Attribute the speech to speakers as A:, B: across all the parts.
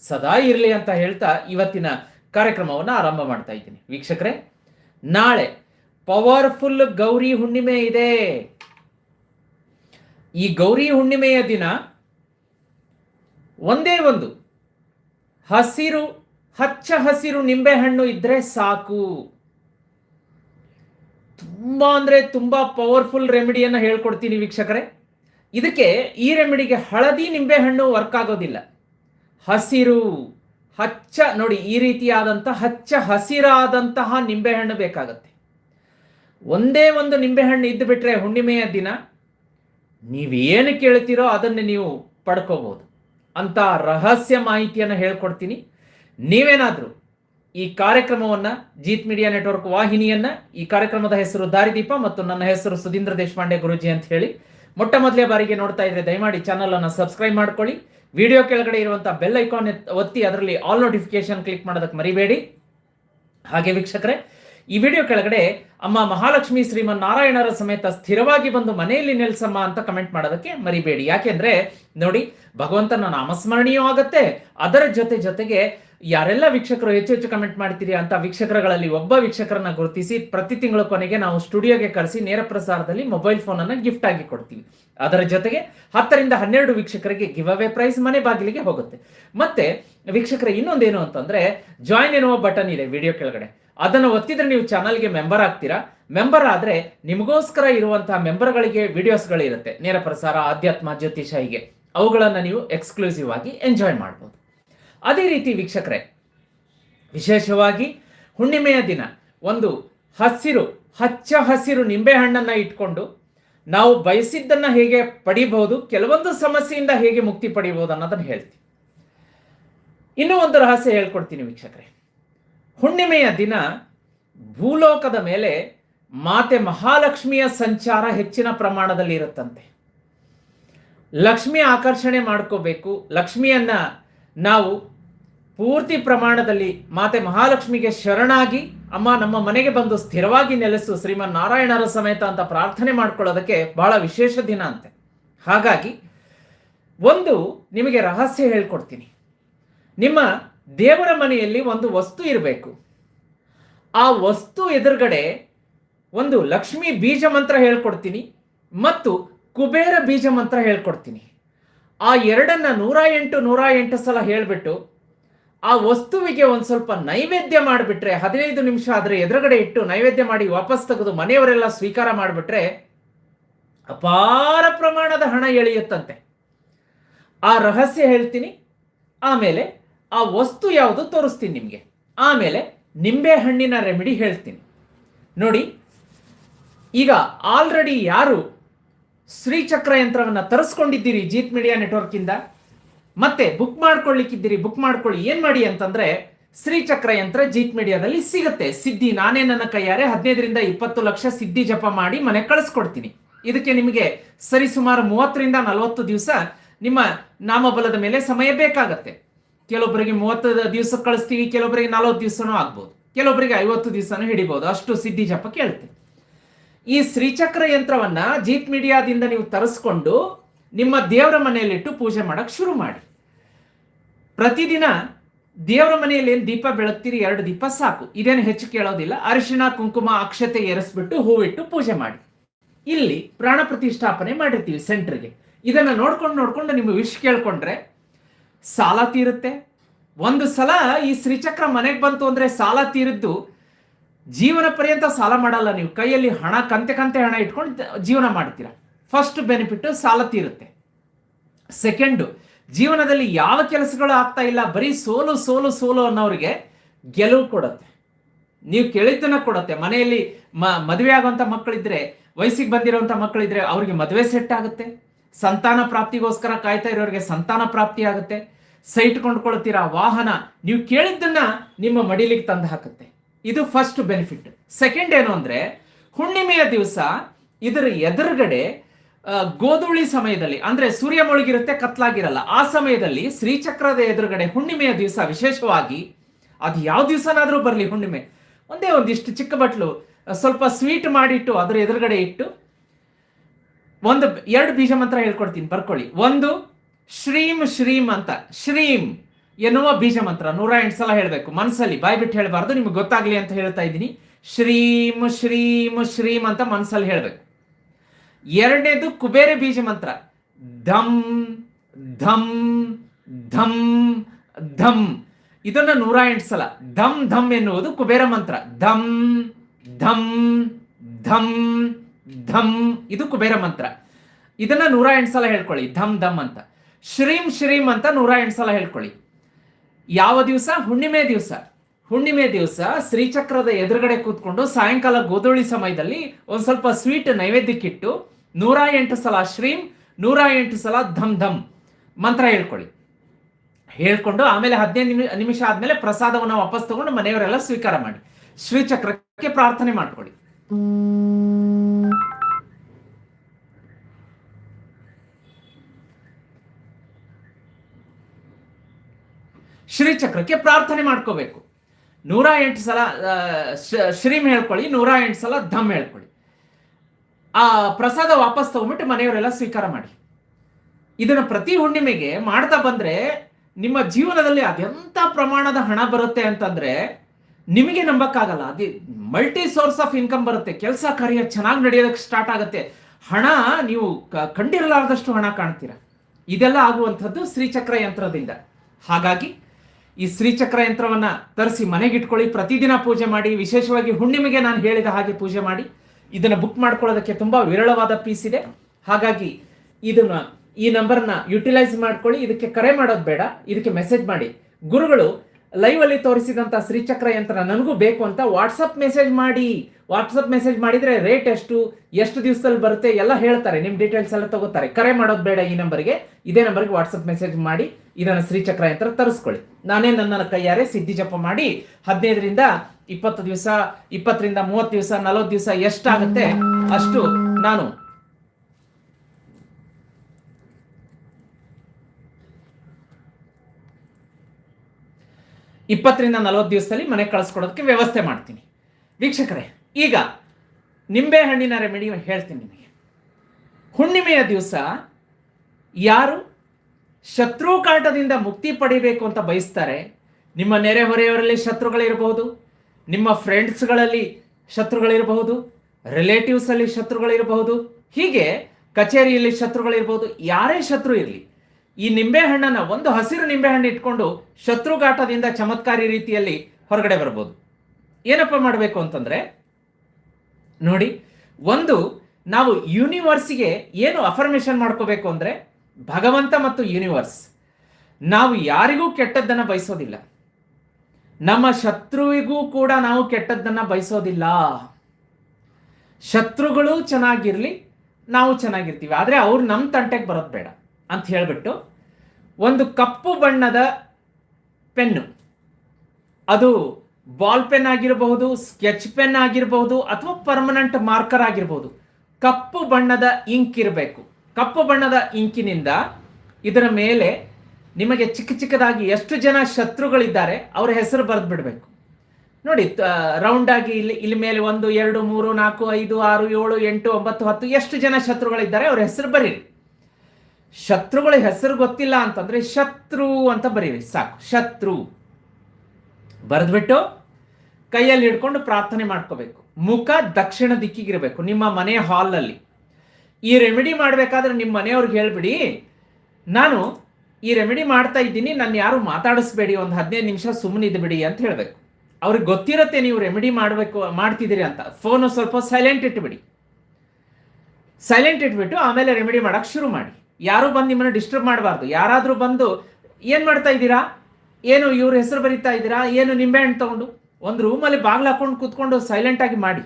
A: ಸದಾ ಇರಲಿ ಅಂತ ಹೇಳ್ತಾ ಇವತ್ತಿನ ಕಾರ್ಯಕ್ರಮವನ್ನು ಆರಂಭ ಮಾಡ್ತಾ ಇದ್ದೀನಿ. ವೀಕ್ಷಕರೇ, ನಾಳೆ ಪವರ್ಫುಲ್ ಗೌರಿ ಹುಣ್ಣಿಮೆ ಇದೆ. ಈ ಗೌರಿ ಹುಣ್ಣಿಮೆಯ ದಿನ ಒಂದೇ ಒಂದು, ಹಸಿರು, ಹಚ್ಚ ಹಸಿರು ನಿಂಬೆಹಣ್ಣು ಇದ್ರೆ ಸಾಕು. ತುಂಬಾ ಅಂದ್ರೆ ತುಂಬಾ ಪವರ್ಫುಲ್ ರೆಮಿಡಿಯನ್ನು ಹೇಳ್ಕೊಡ್ತೀನಿ ವೀಕ್ಷಕರೇ. ಇದಕ್ಕೆ ಈ ರೆಮಿಡಿಗೆ ಹಳದಿ ನಿಂಬೆಹಣ್ಣು ವರ್ಕ್ ಆಗೋದಿಲ್ಲ. ಹಸಿರು, ಹಚ್ಚ, ನೋಡಿ, ಈ ರೀತಿಯಾದಂಥ ಹಚ್ಚ ಹಸಿರಾದಂತಹ ನಿಂಬೆಹಣ್ಣು ಬೇಕಾಗತ್ತೆ. ಒಂದೇ ಒಂದು ನಿಂಬೆಹಣ್ಣು ಇದ್ದು ಬಿಟ್ರೆ ಹುಣ್ಣಿಮೆಯ ದಿನ, ನೀವೇನು ಕೇಳ್ತೀರೋ ಅದನ್ನು ನೀವು ಪಡ್ಕೋಬಹುದು ಅಂತ ರಹಸ್ಯ ಮಾಹಿತಿಯನ್ನು ಹೇಳ್ಕೊಡ್ತೀನಿ. ನೀವೇನಾದರೂ ಈ ಕಾರ್ಯಕ್ರಮವನ್ನು ಜೀತ್ ಮೀಡಿಯಾ ನೆಟ್ವರ್ಕ್ ವಾಹಿನಿಯನ್ನ ಈ ಕಾರ್ಯಕ್ರಮದ ಹೆಸರು ದಾರಿದೀಪ ಮತ್ತು ನನ್ನ ಹೆಸರು ಸುಧೀಂದ್ರ ದೇಶಪಾಂಡೆ ಗುರುಜಿ ಅಂತ ಹೇಳಿ ಮೊಟ್ಟ ಮೊದಲೇ ಬಾರಿಗೆ ನೋಡ್ತಾ ಇದ್ರೆ ದಯಮಾಡಿ ಚಾನಲ್ ಅನ್ನು ಸಬ್ಸ್ಕ್ರೈಬ್ ಮಾಡ್ಕೊಳ್ಳಿ. ವಿಡಿಯೋ ಕೆಳಗಡೆ ಇರುವಂತಹ ಬೆಲ್ ಐಕಾನ್ ಒತ್ತಿ ಅದರಲ್ಲಿ ಆಲ್ ನೋಟಿಫಿಕೇಶನ್ ಕ್ಲಿಕ್ ಮಾಡೋದಕ್ಕೆ ಮರಿಬೇಡಿ. ಹಾಗೆ ವೀಕ್ಷಕರೇ, ಈ ವಿಡಿಯೋ ಕೆಳಗಡೆ ಅಮ್ಮ ಮಹಾಲಕ್ಷ್ಮಿ ಶ್ರೀಮನ್ ನಾರಾಯಣರ ಸಮೇತ ಸ್ಥಿರವಾಗಿ ಬಂದು ಮನೆಯಲ್ಲಿ ನೆಲೆಸಮ್ಮ ಅಂತ ಕಮೆಂಟ್ ಮಾಡೋದಕ್ಕೆ ಮರಿಬೇಡಿ. ಯಾಕೆಂದ್ರೆ ನೋಡಿ, ಭಗವಂತನ ನಾಮಸ್ಮರಣೀಯೂ ಆಗತ್ತೆ, ಅದರ ಜೊತೆ ಜೊತೆಗೆ ಯಾರೆಲ್ಲ ವೀಕ್ಷಕರು ಹೆಚ್ಚು ಹೆಚ್ಚು ಕಮೆಂಟ್ ಮಾಡ್ತೀರಿ ಅಂತ ವೀಕ್ಷಕರುಗಳಲ್ಲಿ ಒಬ್ಬ ವೀಕ್ಷಕರನ್ನ ಗುರುತಿಸಿ ಪ್ರತಿ ತಿಂಗಳ ಕೊನೆಗೆ ನಾವು ಸ್ಟುಡಿಯೋಗೆ ಕರೆಸಿ ನೇರ ಪ್ರಸಾರದಲ್ಲಿ ಮೊಬೈಲ್ ಫೋನ್ ಅನ್ನ ಗಿಫ್ಟ್ ಆಗಿ ಕೊಡ್ತೀವಿ. ಅದರ ಜೊತೆಗೆ ಹತ್ತರಿಂದ ಹನ್ನೆರಡು ವೀಕ್ಷಕರಿಗೆ ಗಿವ್ ಅವೇ ಪ್ರೈಸ್ ಮನೆ ಬಾಗಿಲಿಗೆ ಹೋಗುತ್ತೆ. ಮತ್ತೆ ವೀಕ್ಷಕರ, ಇನ್ನೊಂದೇನು ಅಂತಂದ್ರೆ ಜಾಯಿನ್ ಎನ್ನುವ ಬಟನ್ ಇದೆ ವಿಡಿಯೋ ಕೆಳಗಡೆ. ಅದನ್ನು ಒತ್ತಿದ್ರೆ ನೀವು ಚಾನಲ್ಗೆ ಮೆಂಬರ್ ಆಗ್ತೀರಾ? ಮೆಂಬರ್ ಆದ್ರೆ ನಿಮಗೋಸ್ಕರ ಇರುವಂತಹ ಮೆಂಬರ್ಗಳಿಗೆ ವಿಡಿಯೋಸ್ಗಳಿರುತ್ತೆ ನೇರ ಪ್ರಸಾರ, ಆಧ್ಯಾತ್ಮ, ಜ್ಯೋತಿಷ ಹೀಗೆ. ಅವುಗಳನ್ನು ನೀವು ಎಕ್ಸ್ಕ್ಲೂಸಿವ್ ಆಗಿ ಎಂಜಾಯ್ ಮಾಡ್ಬೋದು. ಅದೇ ರೀತಿ ವೀಕ್ಷಕರೇ, ವಿಶೇಷವಾಗಿ ಹುಣ್ಣಿಮೆಯ ದಿನ, ಒಂದು ಹಸಿರು, ಹಚ್ಚ ಹಸಿರು ನಿಂಬೆಹಣ್ಣನ್ನು ಇಟ್ಕೊಂಡು ನಾವು ಬಯಸಿದ್ದನ್ನು ಹೇಗೆ ಪಡಿಬಹುದು, ಕೆಲವೊಂದು ಸಮಸ್ಯೆಯಿಂದ ಹೇಗೆ ಮುಕ್ತಿ ಪಡಿಬಹುದು ಅನ್ನೋದನ್ನು ಹೇಳ್ತೀವಿ. ಇನ್ನೂ ಒಂದು ರಹಸ್ಯ ಹೇಳ್ಕೊಡ್ತೀನಿ ವೀಕ್ಷಕರೇ. ಹುಣ್ಣಿಮೆಯ ದಿನ ಭೂಲೋಕದ ಮೇಲೆ ಮಾತೆ ಮಹಾಲಕ್ಷ್ಮಿಯ ಸಂಚಾರ ಹೆಚ್ಚಿನ ಪ್ರಮಾಣದಲ್ಲಿ ಇರುತ್ತಂತೆ. ಲಕ್ಷ್ಮಿ ಆಕರ್ಷಣೆ ಮಾಡ್ಕೋಬೇಕು, ಲಕ್ಷ್ಮಿಯನ್ನ ನಾವು ಪೂರ್ತಿ ಪ್ರಮಾಣದಲ್ಲಿ ಮಾತೆ ಮಹಾಲಕ್ಷ್ಮಿಗೆ ಶರಣಾಗಿ, ಅಮ್ಮ ನಮ್ಮ ಮನೆಗೆ ಬಂದು ಸ್ಥಿರವಾಗಿ ನೆಲೆಸು, ಶ್ರೀಮನ್ ನಾರಾಯಣರ ಸಮೇತ ಅಂತ ಪ್ರಾರ್ಥನೆ ಮಾಡ್ಕೊಳ್ಳೋದಕ್ಕೆ ಬಹಳ ವಿಶೇಷ ದಿನ ಅಂತೆ. ಹಾಗಾಗಿ, ಒಂದು ನಿಮಗೆ ರಹಸ್ಯ ಹೇಳ್ಕೊಡ್ತೀನಿ. ನಿಮ್ಮ ದೇವರ ಮನೆಯಲ್ಲಿ ಒಂದು ವಸ್ತು ಇರಬೇಕು. ಆ ವಸ್ತು ಎದುರುಗಡೆ ಒಂದು ಲಕ್ಷ್ಮಿ ಬೀಜ ಮಂತ್ರ ಹೇಳ್ಕೊಡ್ತೀನಿ ಮತ್ತು ಕುಬೇರ ಬೀಜ ಮಂತ್ರ ಹೇಳ್ಕೊಡ್ತೀನಿ. ಆ ಎರಡನ್ನ ನೂರ ಎಂಟು ನೂರ ಎಂಟು ಸಲ ಹೇಳಿಬಿಟ್ಟು ಆ ವಸ್ತುವಿಗೆ ಒಂದು ಸ್ವಲ್ಪ ನೈವೇದ್ಯ ಮಾಡಿಬಿಟ್ರೆ, ಹದಿನೈದು ನಿಮಿಷ ಅದರ ಎದುರುಗಡೆ ಇಟ್ಟು ನೈವೇದ್ಯ ಮಾಡಿ ವಾಪಸ್ ತೆಗೆದು ಮನೆಯವರೆಲ್ಲ ಸ್ವೀಕಾರ ಮಾಡಿಬಿಟ್ರೆ ಅಪಾರ ಪ್ರಮಾಣದ ಹಣ ಎಳೆಯುತ್ತಂತೆ. ಆ ರಹಸ್ಯ ಹೇಳ್ತೀನಿ. ಆಮೇಲೆ ಆ ವಸ್ತು ಯಾವುದು ತೋರಿಸ್ತೀನಿ ನಿಮಗೆ. ಆಮೇಲೆ ನಿಂಬೆ ಹಣ್ಣಿನ ರೆಮಿಡಿ ಹೇಳ್ತೀನಿ. ನೋಡಿ, ಈಗ ಆಲ್ರೆಡಿ ಯಾರು ಶ್ರೀಚಕ್ರ ಯಂತ್ರವನ್ನು ತರಿಸ್ಕೊಂಡಿದ್ದೀರಿ ಜೀತ್ ಮೀಡಿಯಾ ನೆಟ್ವರ್ಕಿಂದ? ಮತ್ತೆ ಬುಕ್ ಮಾಡ್ಕೊಳ್ಳಿಕ್ಕಿದ್ದೀರಿ ಬುಕ್ ಮಾಡ್ಕೊಳ್ಳಿ, ಏನ್ ಮಾಡಿ ಅಂತಂದ್ರೆ ಶ್ರೀಚಕ್ರ ಯಂತ್ರ ಜೀತ್ ಮೀಡಿಯಾದಲ್ಲಿ ಸಿಗುತ್ತೆ. ಸಿದ್ಧಿ ನಾನೇ ನನ್ನ ಕೈಯಾರೆ, ಹದಿನೈದರಿಂದ ಇಪ್ಪತ್ತು ಲಕ್ಷ ಸಿದ್ಧಿ ಜಪ ಮಾಡಿ ಮನೆ ಕಳಿಸ್ಕೊಡ್ತೀನಿ. ಇದಕ್ಕೆ ನಿಮಗೆ ಸರಿಸುಮಾರು ಮೂವತ್ತರಿಂದ ನಲವತ್ತು ದಿವಸ ನಿಮ್ಮ ನಾಮಬಲದ ಮೇಲೆ ಸಮಯ ಬೇಕಾಗತ್ತೆ. ಕೆಲವೊಬ್ಬರಿಗೆ ಮೂವತ್ತು ದಿವಸ ಕಳಿಸ್ತೀವಿ, ಕೆಲವೊಬ್ಬರಿಗೆ ನಲವತ್ತು ದಿವಸನೂ ಆಗ್ಬೋದು. ಕೆಲವೊಬ್ಬರಿಗೆ ಐವತ್ತು ದಿವಸನೂ ಹಿಡಿಬಹುದು ಅಷ್ಟು ಸಿದ್ಧಿ ಜಪ ಕೇಳುತ್ತೆ ಈ ಶ್ರೀಚಕ್ರ ಯಂತ್ರವನ್ನ ಜೀತ್ ಮೀಡಿಯಾದಿಂದ ನೀವು ತರಿಸ್ಕೊಂಡು ನಿಮ್ಮ ದೇವರ ಮನೆಯಲ್ಲಿಟ್ಟು ಪೂಜೆ ಮಾಡೋಕ್ಕೆ ಶುರು ಮಾಡಿ. ಪ್ರತಿದಿನ ದೇವರ ಮನೆಯಲ್ಲಿ ಏನು ದೀಪ ಬೆಳಗ್ತೀರಿ? ಎರಡು ದೀಪ ಸಾಕು. ಇದೇನು ಹೆಚ್ಚು ಕೇಳೋದಿಲ್ಲ. ಅರಿಶಿಣ, ಕುಂಕುಮ, ಅಕ್ಷತೆ ಏರಿಸ್ಬಿಟ್ಟು ಹೂವಿಟ್ಟು ಪೂಜೆ ಮಾಡಿ. ಇಲ್ಲಿ ಪ್ರಾಣ ಪ್ರತಿಷ್ಠಾಪನೆ ಮಾಡಿರ್ತೀವಿ ಸೆಂಟ್ರಿಗೆ. ಇದನ್ನು ನೋಡ್ಕೊಂಡು ನೋಡ್ಕೊಂಡು ನಿಮ್ಮ ವಿಶ್ ಕೇಳ್ಕೊಂಡ್ರೆ ಸಾಲ ತೀರುತ್ತೆ. ಒಂದು ಸಲ ಈ ಶ್ರೀಚಕ್ರ ಮನೆಗೆ ಬಂತು ಅಂದರೆ ಸಾಲ ತೀರಿದ್ದು ಜೀವನ ಪರ್ಯಂತ ಸಾಲ ಮಾಡಲ್ಲ ನೀವು. ಕೈಯಲ್ಲಿ ಹಣ, ಕಂತೆ ಕಂತೆ ಹಣ ಇಟ್ಕೊಂಡು ಜೀವನ ಮಾಡ್ತೀರಾ? ಫಸ್ಟ್ ಬೆನಿಫಿಟ್ ಸಾಲ ತೀರುತ್ತೆ. ಸೆಕೆಂಡು ಜೀವನದಲ್ಲಿ ಯಾವ ಕೆಲಸಗಳು ಆಗ್ತಾ ಇಲ್ಲ, ಬರೀ ಸೋಲು ಸೋಲು ಸೋಲು ಅನ್ನೋರಿಗೆ ಗೆಲುವು ಕೊಡುತ್ತೆ. ನೀವು ಕೇಳಿದ್ದನ್ನ ಕೊಡುತ್ತೆ. ಮನೆಯಲ್ಲಿ ಮ, ಮದುವೆ ಆಗುವಂಥ ಮಕ್ಕಳಿದ್ರೆ, ವಯಸ್ಸಿಗೆ ಬಂದಿರುವಂಥ ಮಕ್ಕಳಿದ್ರೆ ಅವ್ರಿಗೆ ಮದುವೆ ಸೆಟ್ ಆಗುತ್ತೆ. ಸಂತಾನ ಪ್ರಾಪ್ತಿಗೋಸ್ಕರ ಕಾಯ್ತಾ ಇರೋರಿಗೆ ಸಂತಾನ ಪ್ರಾಪ್ತಿ ಆಗುತ್ತೆ. ಸೈಟ್ ಕೊಂಡ್ಕೊಳ್ತೀರಾ, ವಾಹನ, ನೀವು ಕೇಳಿದ್ದನ್ನ ನಿಮ್ಮ ಮಡಿಲಿಗೆ ತಂದು ಹಾಕುತ್ತೆ. ಇದು ಫಸ್ಟ್ ಬೆನಿಫಿಟ್ ಸೆಕೆಂಡ್ ಏನು ಅಂದ್ರೆ, ಹುಣ್ಣಿಮೆಯ ದಿವಸ ಇದರ ಎದುರುಗಡೆ ಗೋಧೂಳಿ ಸಮಯದಲ್ಲಿ, ಅಂದ್ರೆ ಸೂರ್ಯ ಮುಳುಗಿರುತ್ತೆ, ಕತ್ಲಾಗಿರಲ್ಲ, ಆ ಸಮಯದಲ್ಲಿ ಶ್ರೀಚಕ್ರದ ಎದುರುಗಡೆ ಹುಣ್ಣಿಮೆಯ ದಿವಸ ವಿಶೇಷವಾಗಿ, ಅದು ಯಾವ ದಿವಸನಾದ್ರೂ ಬರಲಿ ಹುಣ್ಣಿಮೆ, ಒಂದೇ ಒಂದಿಷ್ಟು ಚಿಕ್ಕ ಬಟ್ಲು ಸ್ವಲ್ಪ ಸ್ವೀಟ್ ಮಾಡಿಟ್ಟು ಅದರ ಎದುರುಗಡೆ ಇಟ್ಟು, ಒಂದು, ಎರಡು ಬೀಜ ಮಂತ್ರ ಹೇಳ್ಕೊಡ್ತೀನಿ, ಬರ್ಕೊಳ್ಳಿ. ಒಂದು ಶ್ರೀಮ್ ಶ್ರೀಂ ಅಂತ ಶ್ರೀಮ್ ಎನ್ನುವ ಬೀಜ ಮಂತ್ರ, ನೂರ ಎಂಟು ಸಲ ಹೇಳಬೇಕು ಮನಸ್ಸಲ್ಲಿ ಬಾಯ್ ಬಿಟ್ಟು ಹೇಳಬಾರ್ದು, ನಿಮ್ಗೆ ಗೊತ್ತಾಗ್ಲಿ ಅಂತ ಹೇಳ್ತಾ ಇದ್ದೀನಿ. ಶ್ರೀಮ್ ಶ್ರೀಂ ಶ್ರೀಂ ಅಂತ ಮನಸ್ಸಲ್ಲಿ ಹೇಳಬೇಕು. ಎರಡನೇದು ಕುಬೇರ ಬೀಜ ಮಂತ್ರ. ಧಮ್ ಧಮ್ ಧಮ್ ಧಮ್ ಇದನ್ನ ನೂರ ಎಂಟು ಸಲ. ಧಮ್ ಧಮ್ ಎನ್ನುವುದು ಕುಬೇರ ಮಂತ್ರ. ಧಮ್ ಧಮ್ ಧಮ್ ಧಮ್ ಇದು ಕುಬೇರ ಮಂತ್ರ. ಇದನ್ನ ನೂರ ಎಂಟು ಸಲ ಹೇಳ್ಕೊಳ್ಳಿ. ಧಮ್ ಧಮ್ ಅಂತ. ಶ್ರೀಂ ಶ್ರೀಂ ಅಂತ ನೂರ ಎಂಟು ಸಲ ಹೇಳ್ಕೊಳ್ಳಿ. ಯಾವ ದಿವಸ? ಹುಣ್ಣಿಮೆ ದಿವಸ. ಹುಣ್ಣಿಮೆ ದಿವಸ ಶ್ರೀಚಕ್ರದ ಎದುರುಗಡೆ ಕೂತ್ಕೊಂಡು ಸಾಯಂಕಾಲ ಗೋಧೂಳಿ ಸಮಯದಲ್ಲಿ ಒಂದು ಸ್ವಲ್ಪ ಸ್ವೀಟ್ ನೈವೇದ್ಯಕ್ಕಿಟ್ಟು ನೂರ ಎಂಟು ಸಲ ಶ್ರೀಮ್ ನೂರ ಎಂಟು ಸಲ ಧಮ್ ಧಮ್. ಮಂತ್ರ ಹೇಳ್ಕೊಳ್ಳಿ. ಹೇಳ್ಕೊಂಡು ಆಮೇಲೆ ಹದಿನೈದು ನಿಮಿ, ನಿಮಿಷ ಆದಮೇಲೆ ಪ್ರಸಾದವನ್ನು ವಾಪಸ್ ತಗೊಂಡು ಮನೆಯವರೆಲ್ಲ ಸ್ವೀಕಾರ ಮಾಡಿ. ಶ್ರೀಚಕ್ರಕ್ಕೆ ಪ್ರಾರ್ಥನೆ ಮಾಡ್ಕೊಳ್ಳಿ. ಶ್ರೀಚಕ್ರಕ್ಕೆ ಪ್ರಾರ್ಥನೆ ಮಾಡ್ಕೋಬೇಕು. ನೂರ ಎಂಟು ಸಲ ಶ್ರೀಮ್ ಹೇಳ್ಕೊಳ್ಳಿ, ನೂರ ಎಂಟು ಸಲ ಧಮ್ ಹೇಳ್ಕೊಳ್ಳಿ. ಆ ಪ್ರಸಾದ ವಾಪಸ್ ತಗೊಂಡ್ಬಿಟ್ಟು ಮನೆಯವರೆಲ್ಲ ಸ್ವೀಕಾರ ಮಾಡಿ. ಇದನ್ನ ಪ್ರತಿ ಹುಣ್ಣಿಮೆಗೆ ಮಾಡ್ತಾ ಬಂದ್ರೆ ನಿಮ್ಮ ಜೀವನದಲ್ಲಿ ಅದೆಂತ ಪ್ರಮಾಣದ ಹಣ ಬರುತ್ತೆ ಅಂತಂದ್ರೆ ನಿಮಗೆ ನಂಬಕ್ಕಾಗಲ್ಲ. ಅದೇ ಮಲ್ಟಿ ಸೋರ್ಸ್ ಆಫ್ ಇನ್ಕಮ್ ಬರುತ್ತೆ. ಕೆಲಸ ಕಾರ್ಯ ಚೆನ್ನಾಗಿ ನಡೆಯೋದಕ್ಕೆ ಸ್ಟಾರ್ಟ್ ಆಗುತ್ತೆ. ಹಣ ನೀವು ಕಂಡಿರಲಾರದಷ್ಟು ಹಣ ಕಾಣ್ತೀರ. ಇದೆಲ್ಲ ಆಗುವಂಥದ್ದು ಶ್ರೀಚಕ್ರ ಯಂತ್ರದಿಂದ. ಹಾಗಾಗಿ ಈ ಶ್ರೀಚಕ್ರ ಯಂತ್ರವನ್ನ ತರಿಸಿ ಮನೆಗೆ ಇಟ್ಕೊಳ್ಳಿ. ಪ್ರತಿದಿನ ಪೂಜೆ ಮಾಡಿ. ವಿಶೇಷವಾಗಿ ಹುಣ್ಣಿಮೆಗೆ ನಾನು ಹೇಳಿದ ಹಾಗೆ ಪೂಜೆ ಮಾಡಿ. ಇದನ್ನ ಬುಕ್ ಮಾಡ್ಕೊಳ್ಳೋದಕ್ಕೆ ತುಂಬಾ ವಿರಳವಾದ ಪೀಸ್ ಇದೆ. ಹಾಗಾಗಿ ಇದನ್ನ ಈ ನಂಬರ್ನ ಯುಟಿಲೈಸ್ ಮಾಡ್ಕೊಳ್ಳಿ. ಇದಕ್ಕೆ ಕರೆ ಮಾಡೋದು ಬೇಡ. ಇದಕ್ಕೆ ಮೆಸೇಜ್ ಮಾಡಿ. ಗುರುಗಳು ಲೈವ್ ಅಲ್ಲಿ ತೋರಿಸಿದಂತ ಶ್ರೀಚಕ್ರ ಯಂತ್ರ ನನಗೂ ಬೇಕು ಅಂತ ವಾಟ್ಸಪ್ ಮೆಸೇಜ್ ಮಾಡಿ. ವಾಟ್ಸಪ್ ಮೆಸೇಜ್ ಮಾಡಿದ್ರೆ ರೇಟ್ ಎಷ್ಟು ಎಷ್ಟು ದಿವಸದಲ್ಲಿ ಬರುತ್ತೆ, ಎಲ್ಲ ಹೇಳ್ತಾರೆ. ನಿಮ್ ಡೀಟೇಲ್ಸ್ ಎಲ್ಲ ತಗೋತಾರೆ. ಕರೆ ಮಾಡೋದು ಬೇಡ ಈ ನಂಬರ್ಗೆ ಇದೇ ನಂಬರ್ಗೆ ವಾಟ್ಸಪ್ ಮೆಸೇಜ್ ಮಾಡಿ, ಇದನ್ನ ಶ್ರೀಚಕ್ರ ಯಂತ್ರ ತರಿಸ್ಕೊಳ್ಳಿ. ನಾನೇ ನನ್ನ ಕೈಯಾರೆ ಸಿದ್ಧಿ ಜಪ ಮಾಡಿ, ಹದಿನೈದರಿಂದ ಇಪ್ಪತ್ತು ದಿವಸ, ಇಪ್ಪತ್ತರಿಂದ ಮೂವತ್ತು ದಿವಸ, ನಲವತ್ತು ದಿವಸ ಎಷ್ಟಾಗುತ್ತೆ ಅಷ್ಟು ನಾನು ಇಪ್ಪತ್ತರಿಂದ ನಲವತ್ತು ದಿವಸದಲ್ಲಿ ಮನೆ ಕಳಿಸ್ಕೊಡೋದಕ್ಕೆ ವ್ಯವಸ್ಥೆ ಮಾಡ್ತೀನಿ. ವೀಕ್ಷಕರೇ ಈಗ ನಿಂಬೆ ಹಣ್ಣಿನ ರೆಮಿಡಿ ಹೇಳ್ತೀನಿ ನಿಮಗೆ. ಹುಣ್ಣಿಮೆಯ ದಿವಸ ಯಾರು ಶತ್ರು ಕಾಟದಿಂದ ಮುಕ್ತಿ ಪಡಿಬೇಕು ಅಂತ ಬಯಸ್ತಾರೆ, ನಿಮ್ಮ ನೆರೆಹೊರೆಯವರಲ್ಲಿ ಶತ್ರುಗಳಿರಬಹುದು, ನಿಮ್ಮ ಫ್ರೆಂಡ್ಸ್ಗಳಲ್ಲಿ ಶತ್ರುಗಳಿರಬಹುದು ರಿಲೇಟಿವ್ಸ್ ಅಲ್ಲಿ ಶತ್ರುಗಳಿರಬಹುದು, ಹೀಗೆ ಕಚೇರಿಯಲ್ಲಿ ಶತ್ರುಗಳಿರ್ಬೋದು ಯಾರೇ ಶತ್ರು ಇರಲಿ, ಈ ನಿಂಬೆಹಣ್ಣನ್ನು ಒಂದು ಹಸಿರು ನಿಂಬೆಹಣ್ಣು ಇಟ್ಕೊಂಡು ಶತ್ರುಘಾಟದಿಂದ ಚಮತ್ಕಾರಿ ರೀತಿಯಲ್ಲಿ ಹೊರಗಡೆ ಬರ್ಬೋದು. ಏನಪ್ಪ ಮಾಡಬೇಕು ಅಂತಂದ್ರೆ ನೋಡಿ, ಒಂದು, ನಾವು ಯೂನಿವರ್ಸ್ಗೆ ಏನು ಅಫರ್ಮೇಷನ್ ಮಾಡ್ಕೋಬೇಕು ಅಂದರೆ ಭಗವಂತ ಮತ್ತು ಯೂನಿವರ್ಸ್ ನಾವು ಯಾರಿಗೂ ಕೆಟ್ಟದ್ದನ್ನು ಬಯಸೋದಿಲ್ಲ. ನಮ್ಮ ಶತ್ರುವಿಗೂ ಕೂಡ ನಾವು ಕೆಟ್ಟದ್ದನ್ನು ಬಯಸೋದಿಲ್ಲ. ಶತ್ರುಗಳು ಚೆನ್ನಾಗಿರಲಿ, ನಾವು ಚೆನ್ನಾಗಿರ್ತೀವಿ. ಆದರೆ ಅವ್ರು ನಮ್ಮ ತಂಟೆಗೆ ಬರೋದು ಬೇಡ ಅಂತ ಹೇಳಿಬಿಟ್ಟು ಒಂದು ಕಪ್ಪು ಬಣ್ಣದ ಪೆನ್ನು. ಅದು ಬಾಲ್ ಪೆನ್ ಆಗಿರಬಹುದು, ಸ್ಕೆಚ್ ಪೆನ್ ಆಗಿರಬಹುದು ಅಥವಾ ಪರ್ಮನೆಂಟ್ ಮಾರ್ಕರ್ ಆಗಿರಬಹುದು. ಕಪ್ಪು ಬಣ್ಣದ ಇಂಕ್ ಇರಬೇಕು. ಕಪ್ಪು ಬಣ್ಣದ ಇಂಕಿನಿಂದ ಇದರ ಮೇಲೆ ನಿಮಗೆ ಚಿಕ್ಕ ಚಿಕ್ಕದಾಗಿ ಎಷ್ಟು ಜನ ಶತ್ರುಗಳಿದ್ದಾರೆ, ಅವರ ಹೆಸರು ಬರೆದು ಬಿಡಬೇಕು ನೋಡಿ ರೌಂಡ್ ಆಗಿ ಇಲ್ಲಿ ಇಲ್ಲಿ ಮೇಲೆ ಒಂದು, ಎರಡು, ಮೂರು, ನಾಲ್ಕು, ಐದು, ಆರು, ಏಳು, ಎಂಟು, ಒಂಬತ್ತು, ಹತ್ತು, ಎಷ್ಟು ಜನ ಶತ್ರುಗಳಿದ್ದಾರೆ ಅವ್ರ ಹೆಸರು ಬರೀರಿ. ಶತ್ರುಗಳ ಹೆಸರು ಗೊತ್ತಿಲ್ಲ ಅಂತಂದ್ರೆ ಶತ್ರು ಅಂತ ಬರೀರಿ, ಸಾಕು. ಶತ್ರು. ಬರೆದ್ಬಿಟ್ಟು ಕೈಯಲ್ಲಿ ಹಿಡ್ಕೊಂಡು ಪ್ರಾರ್ಥನೆ ಮಾಡ್ಕೋಬೇಕು. ಮುಖ ದಕ್ಷಿಣ ದಿಕ್ಕಿಗಿರಬೇಕು, ನಿಮ್ಮ ಮನೆಯ ಹಾಲ್ನಲ್ಲಿ. ಈ ರೆಮಿಡಿ ಮಾಡಬೇಕಾದ್ರೆ ನಿಮ್ಮ ಮನೆಯವ್ರಿಗೆ ಹೇಳ್ಬಿಡಿ, ನಾನು ಈ ರೆಮಿಡಿ ಮಾಡ್ತಾ ಇದ್ದೀನಿ, ನನ್ನ ಯಾರು ಮಾತಾಡಿಸ್ಬೇಡಿ, ಒಂದು ಹದಿನೈದು ನಿಮಿಷ ಸುಮ್ಮನೆ ಬಿಡಿ ಅಂತ ಹೇಳಬೇಕು. ಅವ್ರಿಗೆ ಗೊತ್ತಿರತ್ತೆ ನೀವು ರೆಮಿಡಿ ಮಾಡಬೇಕು, ಮಾಡ್ತಿದ್ದೀರಿ ಅಂತ. ಫೋನು ಸ್ವಲ್ಪ ಸೈಲೆಂಟ್ ಇಟ್ಬಿಡಿ. ಸೈಲೆಂಟ್ ಇಟ್ಬಿಟ್ಟು ಆಮೇಲೆ ರೆಮಿಡಿ ಮಾಡೋಕ್ಕೆ ಶುರು ಮಾಡಿ. ಯಾರು ಬಂದು ನಿಮ್ಮನ್ನು ಡಿಸ್ಟರ್ಬ್ ಮಾಡಬಾರ್ದು. ಯಾರಾದರೂ ಬಂದು ಏನು ಮಾಡ್ತಾ ಇದ್ದೀರಾ? ಏನು ಇವ್ರ ಹೆಸರು ಬರಿತಾ ಇದ್ದೀರಾ? ಏನು ನಿಂಬೆ ಹಣ್ಣು ತಗೊಂಡು ಒಂದು ರೂಮಲ್ಲಿ ಬಾಗಿಲು ಹಾಕೊಂಡು ಕೂತ್ಕೊಂಡು ಸೈಲೆಂಟ್ ಆಗಿ ಮಾಡಿ.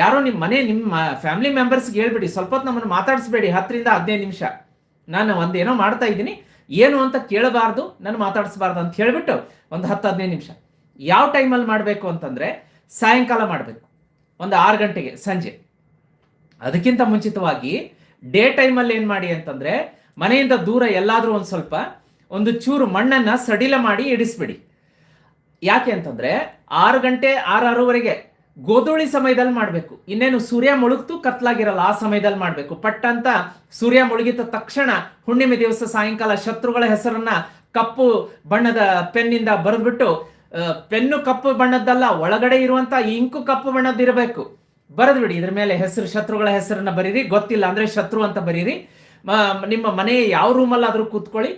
A: ಯಾರೋ ನಿಮ್ಮ ಮನೆ ನಿಮ್ಮ ಫ್ಯಾಮಿಲಿ ಮೆಂಬರ್ಸ್ಗೆ ಹೇಳ್ಬಿಡಿ, ಸ್ವಲ್ಪ ಹೊತ್ತು ನಮ್ಮನ್ನು ಮಾತಾಡಿಸ್ಬೇಡಿ, ಹತ್ತರಿಂದ ಹದಿನೈದು ನಿಮಿಷ. ನಾನು ಒಂದೇನೋ ಮಾಡ್ತಾ ಇದ್ದೀನಿ, ಏನು ಅಂತ ಕೇಳಬಾರ್ದು, ನಾನು ಮಾತಾಡಿಸ್ಬಾರ್ದು ಅಂತ ಹೇಳಿಬಿಟ್ಟು ಒಂದು ಹತ್ತು ಹದಿನೈದು ನಿಮಿಷ. ಯಾವ ಟೈಮಲ್ಲಿ ಮಾಡಬೇಕು ಅಂತಂದರೆ ಸಾಯಂಕಾಲ ಮಾಡಬೇಕು, ಒಂದು ಆರು ಗಂಟೆಗೆ, ಸಂಜೆ. ಅದಕ್ಕಿಂತ ಮುಂಚಿತವಾಗಿ ಡೇ ಟೈಮಲ್ಲಿ ಏನು ಮಾಡಿ ಅಂತಂದರೆ ಮನೆಯಿಂದ ದೂರ ಎಲ್ಲಾದರೂ ಒಂದು ಸ್ವಲ್ಪ ಒಂದು ಚೂರು ಮಣ್ಣನ್ನ ಸಡಿಲ ಮಾಡಿ ಇಡಿಸ್ಬಿಡಿ. ಯಾಕೆ ಅಂತಂದ್ರೆ ಆರು ಗಂಟೆ ಆರು ಆರೂವರೆಗೆ ಗೋಧೂಳಿ ಸಮಯದಲ್ಲಿ ಮಾಡಬೇಕು. ಇನ್ನೇನು ಸೂರ್ಯ ಮುಳುಗ್ತು, ಕತ್ಲಾಗಿರಲ್ಲ, ಆ ಸಮಯದಲ್ಲಿ ಮಾಡಬೇಕು. ಪಟ್ಟಂತ ಸೂರ್ಯ ಮುಳುಗಿದ ತಕ್ಷಣ ಹುಣ್ಣಿಮೆ ದಿವಸ, ಸಾಯಂಕಾಲ ಶತ್ರುಗಳ ಹೆಸರನ್ನ ಕಪ್ಪು ಬಣ್ಣದ ಪೆನ್ನಿಂದ ಬರೆದ್ಬಿಟ್ಟು ಪೆನ್ನು ಕಪ್ಪು ಬಣ್ಣದ್ದಲ್ಲ, ಒಳಗಡೆ ಇರುವಂತ ಇಂಕು ಕಪ್ಪು ಬಣ್ಣದ್ದಿರಬೇಕು ಬರೆದು ಬಿಡಿ ಇದ್ರ ಮೇಲೆ ಹೆಸರು, ಶತ್ರುಗಳ ಹೆಸರನ್ನ ಬರೀರಿ. ಗೊತ್ತಿಲ್ಲ ಅಂದ್ರೆ ಶತ್ರು ಅಂತ ಬರೀರಿ. ನಿಮ್ಮ ಮನೆ ಯಾವ ರೂಮಲ್ಲಾದ್ರೂ ಕೂತ್ಕೊಳ್ಳಿ.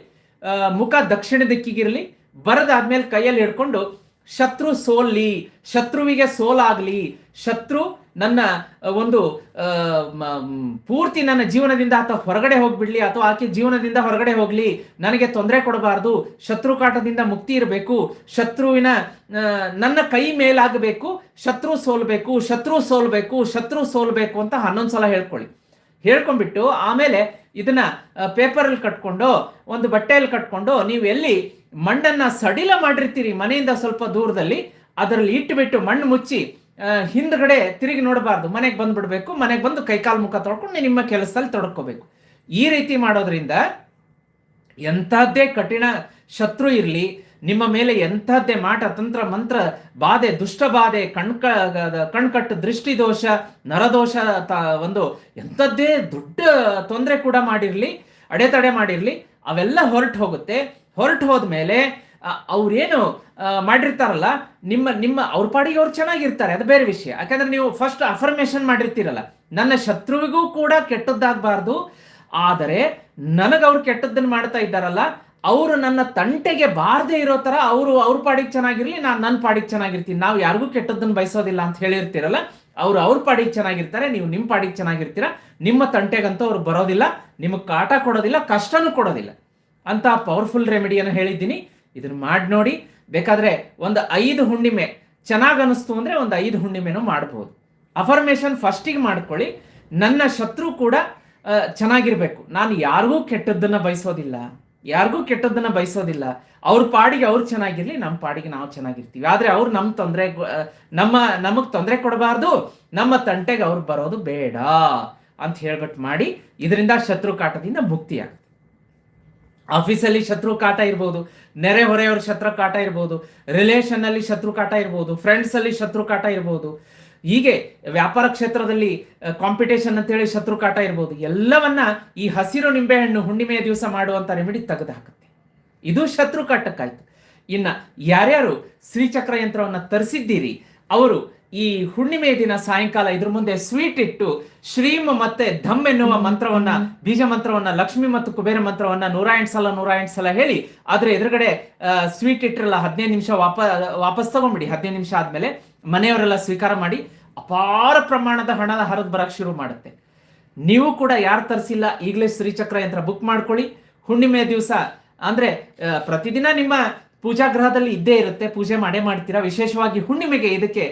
A: ಮುಖ ದಕ್ಷಿಣ ದಿಕ್ಕಿಗಿರಲಿ, ಬರದಾದ್ಮೇಲೆ ಕೈಯಲ್ಲಿ ಹಿಡ್ಕೊಂಡು, ಶತ್ರು ಸೋಲ್ಲಿ, ಶತ್ರುವಿಗೆ ಸೋಲಾಗ್ಲಿ, ಶತ್ರು ನನ್ನ, ಒಂದು ಪೂರ್ತಿ ನನ್ನ ಜೀವನದಿಂದ ಆತ ಹೊರಗಡೆ ಹೋಗ್ಬಿಡ್ಲಿ, ಅಥವಾ ಆಕೆ ಜೀವನದಿಂದ ಹೊರಗಡೆ ಹೋಗ್ಲಿ, ನನಗೆ ತೊಂದರೆ ಕೊಡಬಾರ್ದು, ಶತ್ರು ಕಾಟದಿಂದ ಮುಕ್ತಿ ಇರಬೇಕು, ಶತ್ರುವಿನ ನನ್ನ ಕೈ ಮೇಲಾಗಬೇಕು, ಶತ್ರು ಸೋಲ್ಬೇಕು ಶತ್ರು ಸೋಲ್ಬೇಕು ಶತ್ರು ಸೋಲ್ಬೇಕು ಅಂತ ಹನ್ನೊಂದು ಸಲ ಹೇಳ್ಕೊಳ್ಳಿ. ಹೇಳ್ಕೊಂಡ್ಬಿಟ್ಟು ಆಮೇಲೆ ಇದನ್ನ ಪೇಪರಲ್ಲಿ ಕಟ್ಕೊಂಡು, ಒಂದು ಬಟ್ಟೆಯಲ್ಲಿ ಕಟ್ಕೊಂಡು ನೀವು ಎಲ್ಲಿ ಮಣ್ಣನ್ನ ಸಡಿಲ ಮಾಡಿರ್ತೀರಿ ಮನೆಯಿಂದ ಸ್ವಲ್ಪ ದೂರದಲ್ಲಿ, ಅದರಲ್ಲಿ ಇಟ್ಟುಬಿಟ್ಟು ಮಣ್ಣು ಮುಚ್ಚಿ ಹಿಂದ್ಗಡೆ ತಿರುಗಿ ನೋಡಬಾರ್ದು. ಮನೆಗೆ ಬಂದುಬಿಡಬೇಕು, ಮನೆಗೆ ಬಂದು ಕೈಕಾಲು ಮುಖ ತೊಳ್ಕೊಂಡು ನಿಮ್ಮ ಕೆಲಸದಲ್ಲಿ ತೊಡ್ಕೋಬೇಕು. ಈ ರೀತಿ ಮಾಡೋದ್ರಿಂದ ಎಂಥದ್ದೇ ಕಠಿಣ ಶತ್ರು ಇರಲಿ ನಿಮ್ಮ ಮೇಲೆ ಎಂಥದ್ದೇ ಮಾಟ, ತಂತ್ರ, ಮಂತ್ರ, ಬಾಧೆ, ದುಷ್ಟ ಬಾಧೆ ಕಣ್ಕ ಕಣ್ಕಟ್ಟು, ದೃಷ್ಟಿ ದೋಷ ನರದೋಷ ತ- ಒಂದು ಎಂಥದ್ದೇ ದೊಡ್ಡ ತೊಂದರೆ ಕೂಡ ಮಾಡಿರಲಿ, ಅಡೆತಡೆ ಮಾಡಿರಲಿ, ಅವೆಲ್ಲ ಹೊರಟು ಹೋಗುತ್ತೆ. ಹೊರಟು ಹೋದ್ಮೇಲೆ ಮೇಲೆ ಅವ್ರೇನು ಮಾಡಿರ್ತಾರಲ್ಲ, ನಿಮ್ಮ ನಿಮ್ಮ, ಅವ್ರ ಪಾಡಿಗೆ ಅವ್ರು ಚೆನ್ನಾಗಿರ್ತಾರೆ, ಅದು ಬೇರೆ ವಿಷಯ. ಯಾಕಂದ್ರೆ ನೀವು ಫಸ್ಟ್ ಅಫರ್ಮೇಶನ್ ಮಾಡಿರ್ತೀರಲ್ಲ, ನನ್ನ ಶತ್ರುವಿಗೂ ಕೂಡ ಕೆಟ್ಟದ್ದಾಗಬಾರ್ದು. ಆದರೆ ನನಗೆ ಅವ್ರು ಕೆಟ್ಟದ್ದನ್ನು ಮಾಡ್ತಾ ಇದ್ದಾರಲ್ಲ ಅವರು ನನ್ನ ತಂಟೆಗೆ ಬಾರದೆ ಇರೋ ತರ ಅವರು ಅವ್ರ ಪಾಡಿಗೆ ಚೆನ್ನಾಗಿರ್ಲಿ, ನಾನು ನನ್ನ ಪಾಡಿಗೆ ಚೆನ್ನಾಗಿರ್ತೀನಿ. ನಾವು ಯಾರಿಗೂ ಕೆಟ್ಟದ್ದನ್ನು ಬಯಸೋದಿಲ್ಲ ಅಂತ ಹೇಳಿರ್ತೀರಲ್ಲ, ಅವರು ಅವ್ರ ಪಾಡಿಗೆ ಚೆನ್ನಾಗಿರ್ತಾರೆ, ನೀವು ನಿಮ್ಮ ಪಾಡಿಗೆ ಚೆನ್ನಾಗಿರ್ತೀರ. ನಿಮ್ಮ ತಂಟೆಗಂತೂ ಅವ್ರು ಬರೋದಿಲ್ಲ, ನಿಮಗೆ ಕಾಟ ಕೊಡೋದಿಲ್ಲ, ಕಷ್ಟನೂ ಕೊಡೋದಿಲ್ಲ. ಅಂತ ಪವರ್ಫುಲ್ ರೆಮಿಡಿಯನ್ನು ಹೇಳಿದ್ದೀನಿ. ಇದನ್ನ ಮಾಡಿ ನೋಡಿ. ಬೇಕಾದ್ರೆ ಒಂದು ಐದು ಹುಣ್ಣಿಮೆ, ಚೆನ್ನಾಗಿ ಅನಿಸ್ತು ಅಂದ್ರೆ ಒಂದು ಐದು ಹುಣ್ಣಿಮೆನೂ ಮಾಡ್ಬೋದು. ಅಫರ್ಮೇಷನ್ ಫಸ್ಟಿಗೆ ಮಾಡ್ಕೊಳ್ಳಿ. ನನ್ನ ಶತ್ರು ಕೂಡ ಚೆನ್ನಾಗಿರ್ಬೇಕು. ನಾನು ಯಾರಿಗೂ ಕೆಟ್ಟದ್ದನ್ನು ಬಯಸೋದಿಲ್ಲ. ಯಾರಿಗೂ ಕೆಟ್ಟದ್ದನ್ನ ಬಯಸೋದಿಲ್ಲ. ಅವ್ರ ಪಾಡಿಗೆ ಅವ್ರು ಚೆನ್ನಾಗಿರ್ಲಿ ನಮ್ಮ ಪಾಡಿಗೆ ನಾವು ಚೆನ್ನಾಗಿರ್ತೀವಿ. ಆದ್ರೆ ಅವ್ರು ನಮ್ಮ ತೊಂದರೆ ನಮ್ಮ, ನಮಗ್ ತೊಂದರೆ ಕೊಡಬಾರ್ದು. ನಮ್ಮ ತಂಟೆಗೆ ಅವ್ರು ಬರೋದು ಬೇಡ ಅಂತ ಹೇಳ್ಬಿಟ್ಟು ಮಾಡಿ ಇದರಿಂದ ಶತ್ರು ಕಾಟದಿಂದ ಮುಕ್ತಿ ಆಗುತ್ತೆ ಆಫೀಸಲ್ಲಿ ಶತ್ರು ಕಾಟ ಇರ್ಬೋದು, ನೆರೆ ಹೊರೆಯವ್ರ ಶತ್ರು ಕಾಟ ಇರ್ಬೋದು ರಿಲೇಷನ್ ಅಲ್ಲಿ ಶತ್ರು ಕಾಟ ಇರ್ಬೋದು ಫ್ರೆಂಡ್ಸ್ ಅಲ್ಲಿ ಶತ್ರು ಕಾಟ ಇರ್ಬೋದು. ಹೀಗೆ ವ್ಯಾಪಾರ ಕ್ಷೇತ್ರದಲ್ಲಿ ಕಾಂಪಿಟೇಷನ್ ಅಂತೇಳಿ ಶತ್ರು ಕಾಟ ಇರ್ಬೋದು. ಎಲ್ಲವನ್ನ ಈ ಹಸಿರು ನಿಂಬೆಹಣ್ಣು ಹುಣ್ಣಿಮೆಯ ದಿವಸ ಮಾಡುವಂತ ರೆಮಿಡಿ ತೆಗೆದು ಹಾಕುತ್ತೆ. ಇದು ಶತ್ರು ಕಾಟಕ್ಕಾಯ್ತು ಇನ್ನ ಯಾರ್ಯಾರು ಶ್ರೀಚಕ್ರ ಯಂತ್ರವನ್ನ ತರಿಸಿದ್ದೀರಿ, ಅವರು ಈ ಹುಣ್ಣಿಮೆ ದಿನ ಸಾಯಂಕಾಲ ಇದ್ರ ಮುಂದೆ ಸ್ವೀಟ್ ಇಟ್ಟು ಶ್ರೀಮ ಮತ್ತೆ ಧಮ್ ಎನ್ನುವ ಮಂತ್ರವನ್ನ ಬೀಜ ಮಂತ್ರವನ್ನ ಲಕ್ಷ್ಮಿ ಮತ್ತು ಕುಬೇರ ಮಂತ್ರವನ್ನ ನೂರ ಎಂಟು ಸಲ ನೂರ ಎಂಟು ಸಲ ಹೇಳಿ ಆದ್ರೆ ಎದುರುಗಡೆ ಸ್ವೀಟ್ ಇಟ್ಟಿರಲ್ಲ ಹದಿನೈದು ನಿಮಿಷ ವಾಪ ವಾಪಸ್ ತಗೊಂಡ್ಬಿಡಿ ಹದಿನೈದು ನಿಮಿಷ ಆದ್ಮೇಲೆ ಮನೆಯವರೆಲ್ಲ ಸ್ವೀಕಾರ ಮಾಡಿ ಅಪಾರ ಪ್ರಮಾಣದ ಹಣದ ಹರಿದು ಬರಕ್ ಶುರು ಮಾಡುತ್ತೆ. ನೀವು ಕೂಡ ಯಾರು ತರಿಸಿಲ್ಲ ಈಗಲೇ ಶ್ರೀಚಕ್ರ ಯಂತ್ರ ಬುಕ್ ಮಾಡ್ಕೊಳ್ಳಿ. ಹುಣ್ಣಿಮೆ ದಿವಸ ಅಂದ್ರೆ ಪ್ರತಿದಿನ ನಿಮ್ಮ ಪೂಜಾ ಗೃಹದಲ್ಲಿ ಇದ್ದೇ ಇರುತ್ತೆ, ಪೂಜೆ ಮಾಡೇ ಮಾಡ್ತೀರಾ? ವಿಶೇಷವಾಗಿ ಹುಣ್ಣಿಮೆಗೆ ಇದಕ್ಕೆ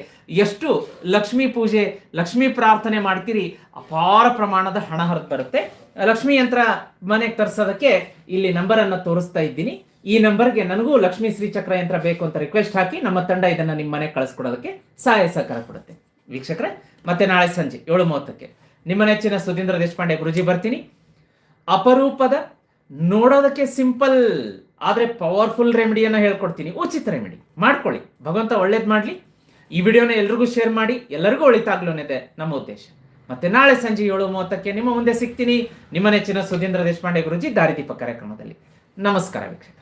A: ಎಷ್ಟು ಲಕ್ಷ್ಮೀ ಪೂಜೆ, ಲಕ್ಷ್ಮೀ ಪ್ರಾರ್ಥನೆ ಮಾಡ್ತೀರಿ? ಅಪಾರ ಪ್ರಮಾಣದ ಹಣ ಹೊರತು ಬರುತ್ತೆ. ಲಕ್ಷ್ಮೀ ಯಂತ್ರ ಮನೆಗೆ ತರಿಸೋದಕ್ಕೆ ಇಲ್ಲಿ ನಂಬರ್ ಅನ್ನ ತೋರಿಸ್ತಾ ಇದ್ದೀನಿ. ಈ ನಂಬರ್ಗೆ ನನಗೂ ಲಕ್ಷ್ಮೀ ಶ್ರೀಚಕ್ರ ಯಂತ್ರ ಬೇಕು ಅಂತ ರಿಕ್ವೆಸ್ಟ್ ಹಾಕಿ ನಮ್ಮ ತಂಡ ಇದನ್ನು ನಿಮ್ಮ ಮನೆಗೆ ಕಳಿಸ್ಕೊಡೋದಕ್ಕೆ ಸಹಾಯ ಸಹಕಾರ ಕೊಡುತ್ತೆ. ವೀಕ್ಷಕರೇ, ಮತ್ತೆ ನಾಳೆ ಸಂಜೆ ಏಳು ಮೂವತ್ತಕ್ಕೆ ನಿಮ್ಮ ನೆಚ್ಚಿನ ಸುಧೀಂದ್ರ ದೇಶಪಾಂಡೆ ಗುರುಜಿ ಬರ್ತೀನಿ. ಅಪರೂಪದ ನೋಡೋದಕ್ಕೆ ಸಿಂಪಲ್ ಆದ್ರೆ ಪವರ್ಫುಲ್ ರೆಮಿಡಿಯನ್ನ ಹೇಳ್ಕೊಡ್ತೀನಿ. ಉಚಿತ ರೆಮಿಡಿ ಮಾಡ್ಕೊಳ್ಳಿ. ಭಗವಂತ ಒಳ್ಳೇದು ಮಾಡಲಿ. ಈ ವಿಡಿಯೋನ ಎಲ್ರಿಗೂ ಶೇರ್ ಮಾಡಿ. ಎಲ್ಲರಿಗೂ ಒಳಿತಾಗ್ಲು ಅನ್ನೋದೆ ನಮ್ಮ ಉದ್ದೇಶ. ಮತ್ತೆ ನಾಳೆ ಸಂಜೆ ಏಳು ಮೂವತ್ತಕ್ಕೆ ನಿಮ್ಮ ಮುಂದೆ ಸಿಗ್ತೀನಿ. ನಿಮ್ಮ ನೆಚ್ಚಿನ ಸುಧೀಂದ್ರ ದೇಶಪಾಂಡೆ ಗುರುಜಿ ದಾರಿದೀಪ ಕಾರ್ಯಕ್ರಮದಲ್ಲಿ. ನಮಸ್ಕಾರ ವೀಕ್ಷಕ